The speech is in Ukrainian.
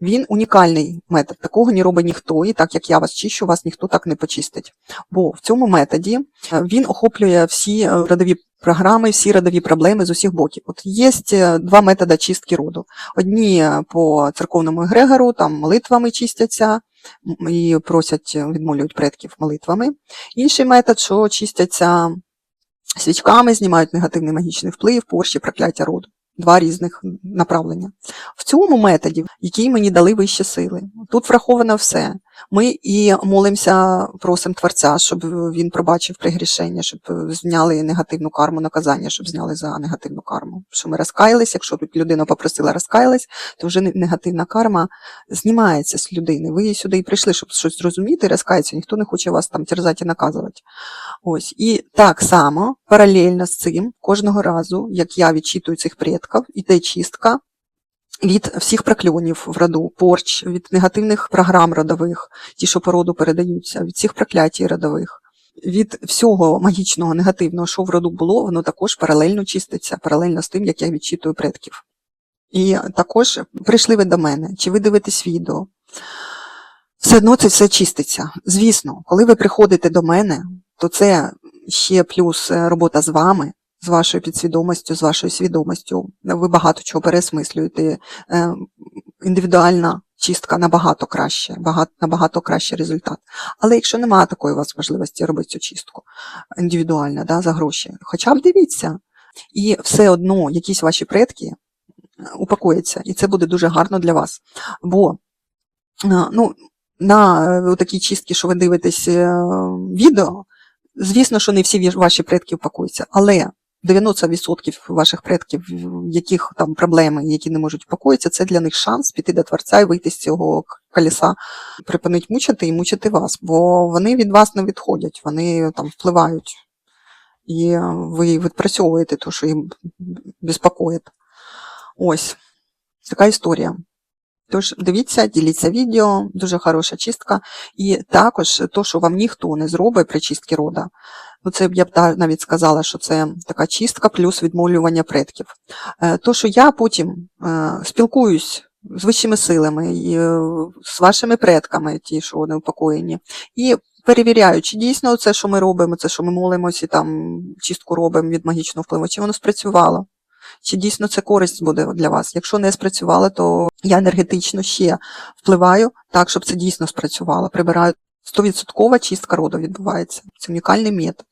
Він унікальний метод. Такого не робить ніхто, і так як я вас чищу, вас ніхто так не почистить. Бо в цьому методі е, він охоплює всі е, родові програми, всі родові проблеми з усіх боків. От є е, два методи чистки роду. Одні по церковному егрегору, там молитвами чистяться і просять, відмолюють предків молитвами. Інший метод, що чистяться свічками, знімають негативний магічний вплив, порші, прокляття роду. Два різних направлення. В цьому методі, який мені дали вищі сили, тут враховано все. Ми і молимося, просимо Творця, щоб він пробачив пригрішення, щоб зняли негативну карму наказання, щоб зняли за негативну карму. Що ми розкаялись, якщо людина попросила розкаялась, то вже негативна карма знімається з людини. Ви сюди і прийшли, щоб щось зрозуміти, розкаятися, ніхто не хоче вас там терзати і наказувати. Ось. І так само, паралельно з цим, кожного разу, як я відчитую цих предків, іде чистка від всіх прокльонів в роду, порч, від негативних програм родових, ті, що по роду передаються, від всіх проклятій родових. Від всього магічного негативного, що в роду було, воно також паралельно чиститься, паралельно з тим, як я відчитую предків. І також прийшли ви до мене, чи ви дивитесь відео. Все одно це все чиститься. Звісно, коли ви приходите до мене, то це ще плюс е, робота з вами, з вашою підсвідомістю, з вашою свідомістю. Ви багато чого пересмислюєте. Е, Індивідуальна чистка набагато краще, багато, набагато кращий результат. Але якщо немає такої у вас можливості робити цю чистку індивідуально, да, за гроші, хоча б дивіться. І все одно якісь ваші предки е, упокояться, і це буде дуже гарно для вас. Бо е, ну, на е, такі чистки, що ви дивитесь відео, звісно, що не всі ваші предки упакуються, але 90% ваших предків, яких там проблеми, які не можуть упокоїтися, це для них шанс піти до Творця і вийти з цього колеса, припинить мучити і мучити вас, бо вони від вас не відходять, вони там впливають. І е, ви відпрацьовуєте те, що їм безпокоїть. Ось така історія. Тож дивіться, діліться відео, дуже хороша чистка. І також то, що вам ніхто не зробить при чистці рода, ну це б я б навіть сказала, що це така чистка плюс відмолювання предків. Е, То, що я потім е, спілкуюсь з вищими силами, і, е, з вашими предками, ті, що вони упокоєні, і перевіряю, чи дійсно це, що ми робимо, це, що ми молимося там чистку робимо від магічного впливу, чи воно спрацювало. Чи дійсно це користь буде для вас? Якщо не спрацювало, то я енергетично ще впливаю так, щоб це дійсно спрацювало. Прибираю 100% чистка роду відбувається. Це унікальний метод.